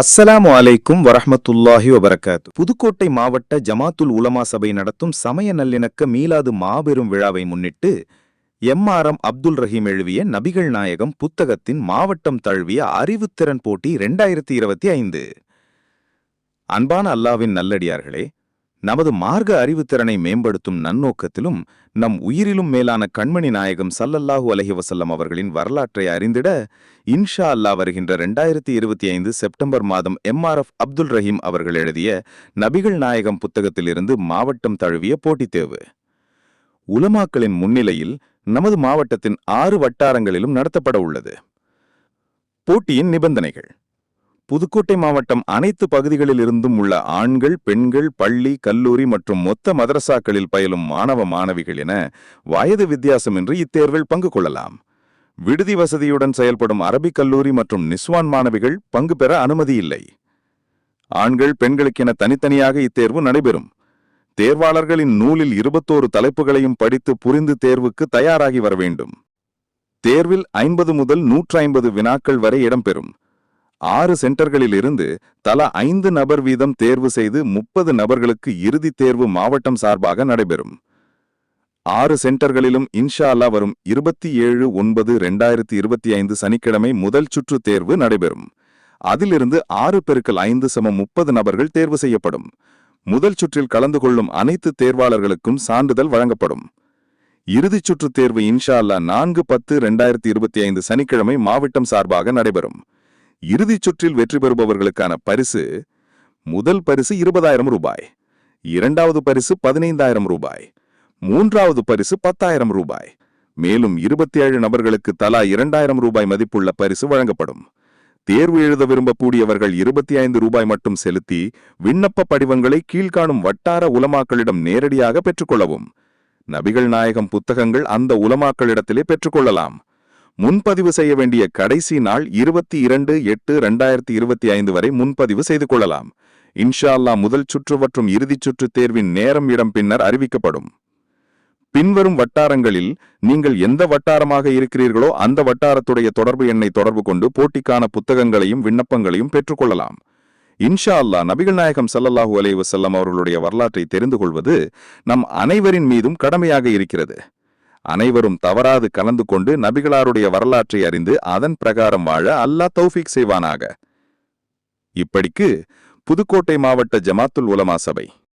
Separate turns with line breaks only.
அஸ்ஸலாமு அலைக்கும் வரஹமத்துல்லாஹி வபரகாத்து. புதுக்கோட்டை மாவட்ட ஜமாத்துல் உலமா சபை நடத்தும் சமய நல்லிணக்க மீலாது மாபெரும் விழாவை முன்னிட்டு எம்ஆர்எம் அப்துல் ரஹீம் எழுதிய நபிகள் நாயகம் புத்தகத்தின் மாவட்டம் தழுவிய அறிவுத்திறன் போட்டி ரெண்டாயிரத்தி இருபத்தி ஐந்து. அன்பான அல்லாவின் நல்லடியார்களே நமது மார்க்க அறிவுத்திறனை மேம்படுத்தும் நன்னோக்கத்திலும் நம் உயிரிலும் மேலான கண்மணி நாயகம் சல்லல்லாஹு அலைஹிவசல்லம் அவர்களின் வரலாற்றை அறிந்திட இன்ஷா அல்லா வருகின்ற ரெண்டாயிரத்தி இருபத்தி ஐந்து செப்டம்பர் மாதம் எம்ஆர்எஃப் அப்துல் ரஹீம் அவர்கள் எழுதிய நபிகள் நாயகம் புத்தகத்திலிருந்து மாவட்டம் தழுவிய போட்டித் தேர்வு. உலமாக்களின் முன்னிலையில் நமது மாவட்டத்தின் ஆறு வட்டாரங்களிலும் நடத்தப்பட உள்ளது. போட்டியின் நிபந்தனைகள். புதுக்கோட்டை மாவட்டம் அனைத்து பகுதிகளில் இருந்தும் உள்ள ஆண்கள் பெண்கள் பள்ளி கல்லூரி மற்றும் மொத்த மதரசாக்களில் பயிலும் மாணவ மாணவிகள் என வயது வித்தியாசமின்றி இத்தேர்வில் பங்கு கொள்ளலாம். விடுதி வசதியுடன் செயல்படும் அரபிக் கல்லூரி மற்றும் நிஸ்வான் மாணவிகள் பங்கு பெற அனுமதி இல்லை. ஆண்கள் பெண்களுக்கென தனித்தனியாக இத்தேர்வு நடைபெறும். தேர்வாளர்களின் நூலில் இருபத்தோரு தலைப்புகளையும் படித்து புரிந்து தேர்வுக்கு தயாராகி வர வேண்டும். தேர்வில் ஐம்பது முதல் நூற்றி ஐம்பது வினாக்கள் வரை இடம்பெறும். ஆறு சென்டர்களிலிருந்து தலா ஐந்து நபர் வீதம் தேர்வு செய்து முப்பது நபர்களுக்கு இறுதித் தேர்வு மாவட்டம் சார்பாக நடைபெறும். ஆறு சென்டர்களிலும் இன்ஷா அல்லா வரும் இருபத்தி ஏழு ஒன்பது ரெண்டாயிரத்தி இருபத்தி ஐந்து சனிக்கிழமை முதல் சுற்று தேர்வு நடைபெறும். அதிலிருந்து ஆறு பெருக்கல் ஐந்து சமம் முப்பது நபர்கள் தேர்வு செய்யப்படும். முதல் சுற்றில் கலந்து கொள்ளும் அனைத்து தேர்வாளர்களுக்கும் சான்றிதழ் வழங்கப்படும். இறுதிச் சுற்று தேர்வு இன்ஷா அல்லா நான்கு பத்து ரெண்டாயிரத்தி இருபத்தி ஐந்து சனிக்கிழமை மாவட்டம் சார்பாக நடைபெறும். இறுதிச் சுற்றில் வெற்றி பெறுபவர்களுக்கான பரிசு முதல் பரிசு இருபதாயிரம் ரூபாய். இரண்டாவது பரிசு பதினைந்தாயிரம் ரூபாய். மூன்றாவது பரிசு பத்தாயிரம் ரூபாய். மேலும் இருபத்தி ஏழு நபர்களுக்கு தலா இரண்டாயிரம் ரூபாய் மதிப்புள்ள பரிசு வழங்கப்படும். தேர்வு எழுத விரும்பக்கூடியவர்கள் இருபத்தி ஐந்து ரூபாய் மட்டும் செலுத்தி விண்ணப்ப படிவங்களை கீழ்காணும் வட்டார உலமாக்களிடம் நேரடியாக பெற்றுக்கொள்ளவும் நபிகள் நாயகம் புத்தகங்கள் அந்த உலமாக்களிடத்திலே பெற்றுக்கொள்ளலாம் முன்பதிவு செய்ய வேண்டிய கடைசி நாள் இருபத்தி இரண்டு எட்டு ரெண்டாயிரத்தி இருபத்தி ஐந்து வரை முன்பதிவு செய்து கொள்ளலாம். இன்ஷா முதல் சுற்று மற்றும் இறுதிச் சுற்று தேர்வின் நேரம் இடம் பின்னர் அறிவிக்கப்படும். பின்வரும் வட்டாரங்களில் நீங்கள் எந்த வட்டாரமாக இருக்கிறீர்களோ அந்த வட்டாரத்துடைய தொடர்பு எண்ணை தொடர்பு கொண்டு போட்டிக்கான புத்தகங்களையும் விண்ணப்பங்களையும் பெற்றுக்கொள்ளலாம். இன்ஷா அல்லா நபிகள் நாயகம் சல்லல்லாஹூ அலைவசல்லம் அவர்களுடைய வரலாற்றை தெரிந்து கொள்வது நம் அனைவரின் மீதும் கடமையாக இருக்கிறது. அனைவரும் தவறாது கலந்து கொண்டு நபிகளாருடைய வரலாற்றை அறிந்து அதன் பிரகாரம் வாழ அல்லாஹ் தௌஃபீக் செய்வானாக. இப்படிக்கு புதுக்கோட்டை மாவட்ட ஜமாத்துல் உலமா சபை.